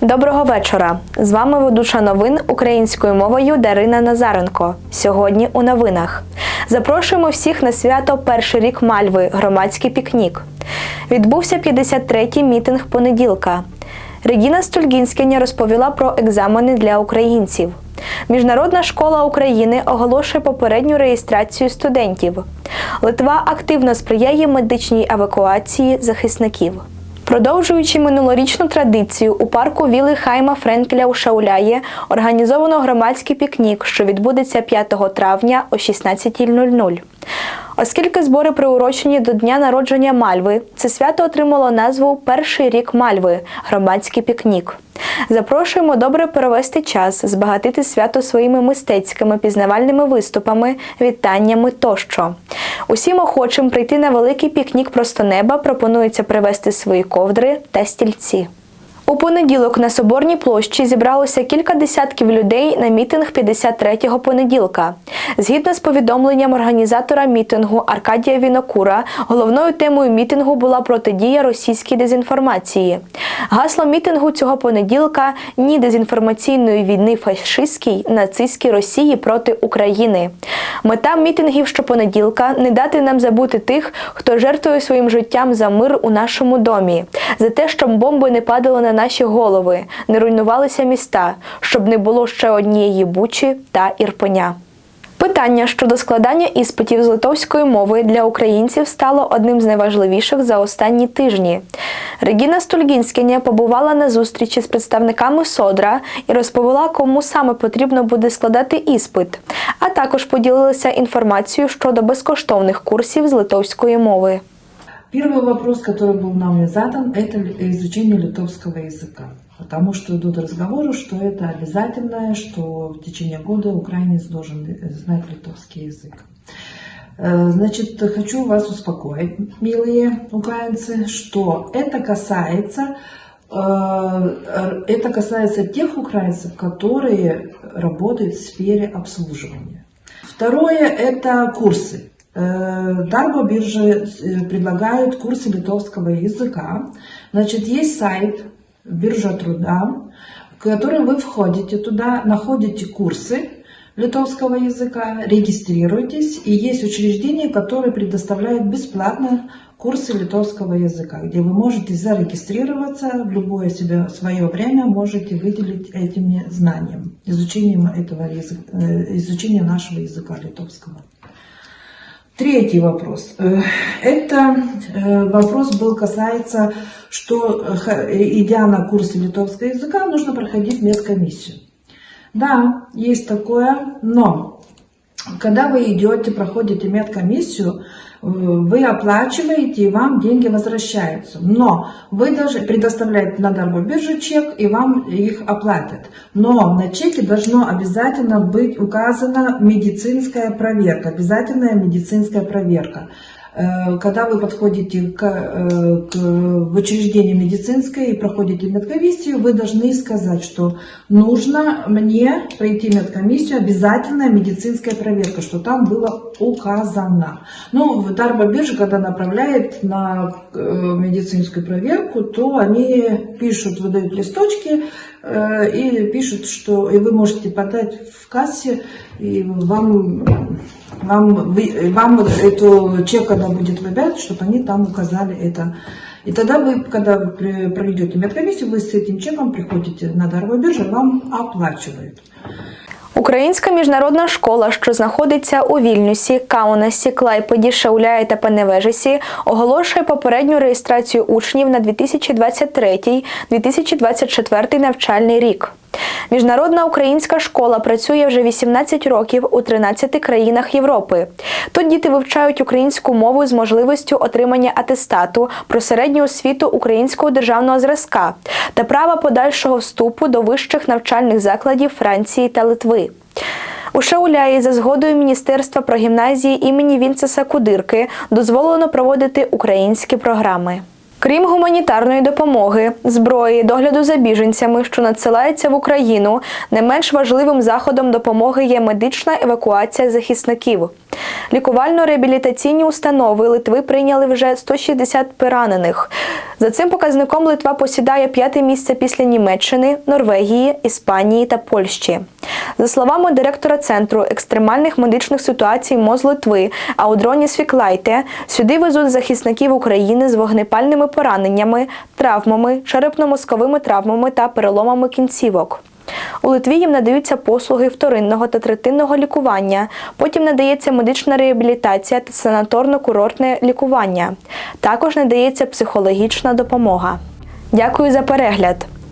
Доброго вечора. З вами ведуча новин українською мовою Дарина Назаренко. Сьогодні у новинах запрошуємо всіх на свято Перший рік Мальви громадський пікнік. Відбувся 53-й мітинг понеділка. Регіна Стульгінськиня розповіла про екзамени для українців. Міжнародна школа України оголошує попередню реєстрацію студентів. Литва активно сприяє медичній евакуації захисників. Продовжуючи минулорічну традицію, у парку Віли Хайма Френкеля у Шауляє організовано громадський пікнік, що відбудеться 5 травня о 16.00. Оскільки збори приурочені до дня народження Мальви, це свято отримало назву Перший рік Мальви громадський пікнік. Запрошуємо добре провести час, збагатити свято своїми мистецькими пізнавальними виступами, вітаннями тощо. Усім охочим прийти на великий пікнік просто неба пропонується привезти свої ковдри та стільці. У понеділок на Соборній площі зібралося кілька десятків людей на мітинг 53-го понеділка. Згідно з повідомленням організатора мітингу Аркадія Вінокура, головною темою мітингу була протидія російській дезінформації. Гасло мітингу цього понеділка ні дезінформаційної війни фашистській нацистській Росії проти України. Мета мітингів щопонеділка не дати нам забути тих, хто жертвує своїм життям за мир у нашому домі, за те, щоб бомби не падали на наші голови, не руйнувалися міста, щоб не було ще однієї бучі та ірпеня. Питання щодо складання іспитів з литовської мови для українців стало одним з найважливіших за останні тижні. Регіна Стульгінськиня побувала на зустрічі з представниками Содра і розповіла, кому саме потрібно буде складати іспит, а також поділилася інформацією щодо безкоштовних курсів з литовської мови. Первый вопрос, который был нам задан, это изучение литовского языка. Потому что идут разговоры, что это обязательное, что в течение года украинец должен знать литовский язык. Э, Значит, хочу вас успокоить, милые украинцы, что это касается, э, это касается тех украинцев, которые работают в сфере обслуживания. Второе – это курсы. Э, Дарбо биржи э, предлагают курсы литовского языка. Значит, есть сайт биржа труда, в который вы входите туда, находите курсы литовского языка, регистрируетесь, и есть учреждение, которое предоставляет бесплатно курсы литовского языка, где вы можете зарегистрироваться в любое себе свое время, можете выделить этим знанием, изучением этого языка, э, изучения нашего языка литовского. Третий вопрос. Э, Это э, вопрос был касается, что э, х- идя на курсы литовского языка, нужно проходить медкомиссию. Да, есть такое, но когда вы идете, проходите медкомиссию, э, вы оплачиваете, и вам деньги возвращаются. Но вы даже предоставляете на бирже чек, и вам их оплатят. Но на чеке должно обязательно быть указана медицинская проверка, обязательная медицинская проверка. Э, Когда вы подходите к, э, к- в учреждение медицинское и проходите медкомиссию, вы должны сказать, что нужно мне пройти медкомиссию, обязательная медицинская проверка, что там было указано. Ну, в Дарбо-бирже, когда направляет на э, медицинскую проверку, то они пишут, выдают листочки э, и пишут, что и вы можете подать в кассе, и вам, вам, вы- вам вот эту чек, когда будет выбирать, чтобы они там указали это. И тогда вы, когда вы при- проведете медкомиссию, вы с этим чеком приходите на даровую биржу, вам оплачивают. Українська міжнародна школа, що знаходиться у Вільнюсі, Каунасі, Клайпеді, Шауляї та Пеневежесі, оголошує попередню реєстрацію учнів на 2023-2024 навчальний рік. Міжнародна українська школа працює вже 18 років у 13 країнах Європи. Тут діти вивчають українську мову з можливістю отримання атестату про середню освіту українського державного зразка та права подальшого вступу до вищих навчальних закладів Франції та Литви. У Шауляї за згодою Міністерства про гімназії імені Вінцеса Кудирки дозволено проводити українські програми. Крім гуманітарної допомоги, зброї, догляду за біженцями, що надсилається в Україну, не менш важливим заходом допомоги є медична евакуація захисників. Лікувально-реабілітаційні установи Литви прийняли вже 160 поранених. За цим показником Литва посідає п'яте місце після Німеччини, Норвегії, Іспанії та Польщі. За словами директора центру екстремальних медичних ситуацій МОЗ Литви Аудроні Свіклайте, сюди везуть захисників України з вогнепальними пораненнями, травмами, черепно-мозковими травмами та переломами кінцівок. У Литві їм надаються послуги вторинного та третинного лікування. Потім надається медична реабілітація та санаторно-курортне лікування. Також надається психологічна допомога. Дякую за перегляд.